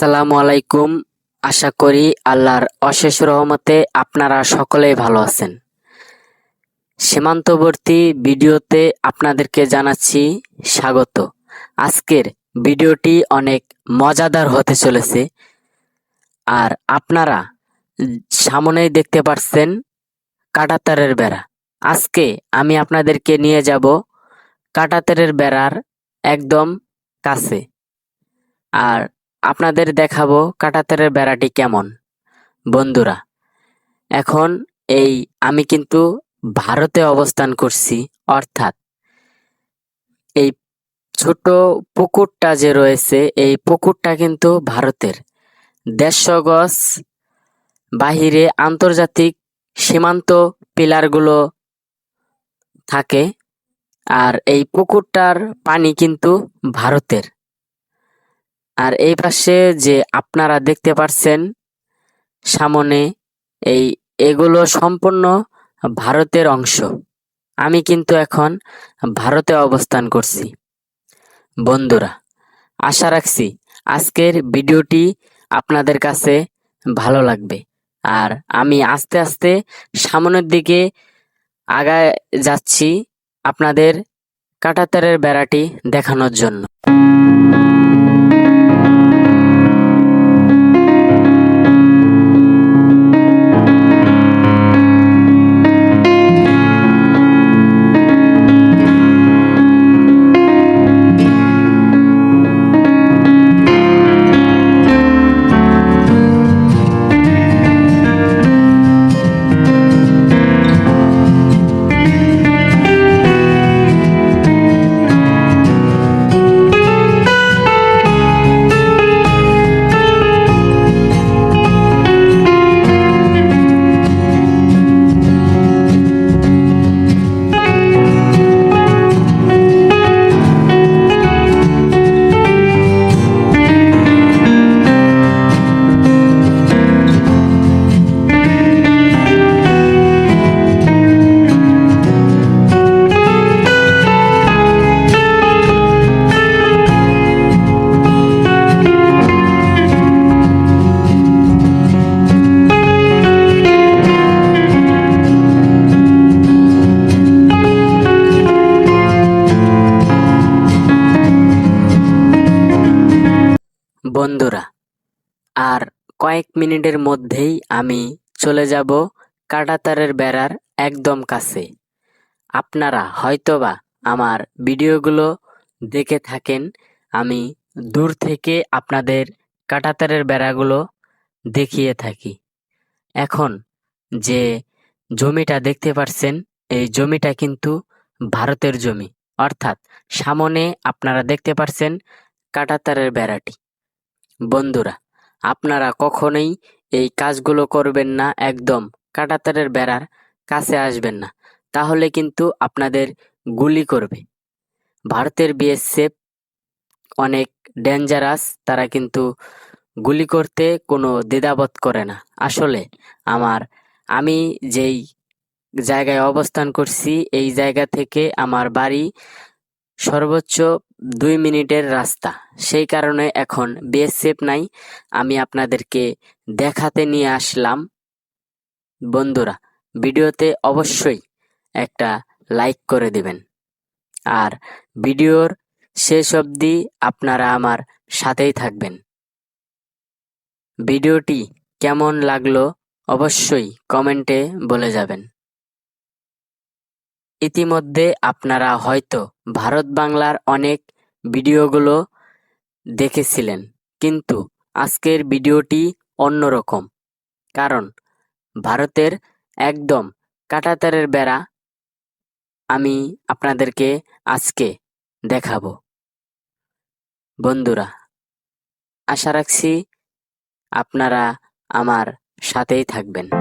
আসসালামু আলাইকুম। আশা করি আল্লাহর অশেষ রহমতে আপনারা সকলেই ভালো আছেন। সীমান্তবর্তী ভিডিওতে আপনাদেরকে জানাচ্ছি স্বাগত। আজকের ভিডিওটি অনেক মজাদার হতে চলেছে। আর আপনারা সামনেই দেখতে পাচ্ছেন কাটাতারের বেড়া। আজকে আমি আপনাদেরকে নিয়ে যাব কাটাতারের বেড়ার একদম কাছে। আর আপনাদের দেখাবো কাটাতারের বেড়াটি কেমন। বন্ধুরা, এখন এই আমি কিন্তু ভারতে অবস্থান করছি, অর্থাৎ এই ছোট পুকুরটা যে রয়েছে, এই পুকুরটা কিন্তু ভারতের দেড়শো গজ বাহিরে আন্তর্জাতিক সীমান্ত পিলারগুলো থাকে। আর এই পুকুরটার পানি কিন্তু ভারতের। আর এই পাশে যে আপনারা দেখতে পাচ্ছেন সামনে এই এগুলো সম্পূর্ণ ভারতের অংশ। আমি কিন্তু এখন ভারতে অবস্থান করছি। বন্ধুরা, আশা রাখছি আজকের ভিডিওটি আপনাদের কাছে ভালো লাগবে। আর আমি আস্তে আস্তে সামনের দিকে আগায় যাচ্ছি আপনাদের কাটাতারের বেড়াটি দেখানোর জন্য। বন্ধুরা, আর কয়েক মিনিটের মধ্যেই আমি চলে যাব কাঁটাতারের বেড়ার একদম কাছে। আপনারা হয়তোবা আমার ভিডিওগুলো দেখে থাকেন, আমি দূর থেকে আপনাদের কাঁটাতারের বেড়াগুলো দেখিয়ে থাকি। এখন যে জমিটা দেখতে পাচ্ছেন এই জমিটা কিন্তু ভারতের জমি। অর্থাৎ সামনে আপনারা দেখতে পাচ্ছেন কাঁটাতারের বেড়াটি। বন্ধুরা, আপনারা কখনোই এই কাজগুলো করবেন না একদম, কাঁটাতারের বেড়ার কাছে আসবেন না। তাহলে কিন্তু আপনাদের গুলি করবে। ভারতের বিএসএফ অনেক ডেঞ্জারাস তারা কিন্তু গুলি করতে কোনো দ্বিধাবোধ করে না। আসলে আমার, আমি যেই জায়গায় অবস্থান করছি, এই জায়গা থেকে আমার বাড়ি সর্বোচ্চ দুই মিনিটের রাস্তা। সেই কারণে এখন বিএসএফ নাই, আমি আপনাদেরকে দেখাতে নিয়ে আসলাম। বন্ধুরা, ভিডিওতে অবশ্যই একটা লাইক করে দিবেন। আর ভিডিওর শেষ অবধি আপনারা আমার সাথেই থাকবেন। ভিডিওটি কেমন লাগল অবশ্যই কমেন্টে বলে যাবেন। ইতিমধ্যে আপনারা হয়তো ভারত বাংলার অনেক ভিডিওগুলো দেখেছিলেন। কিন্তু আজকের ভিডিওটি অন্যরকম। কারণ ভারতের একদম কাঁটাতারের বেড়া আমি আপনাদেরকে আজকে দেখাবো। বন্ধুরা, আশা রাখছি আপনারা আমার সাথেই থাকবেন।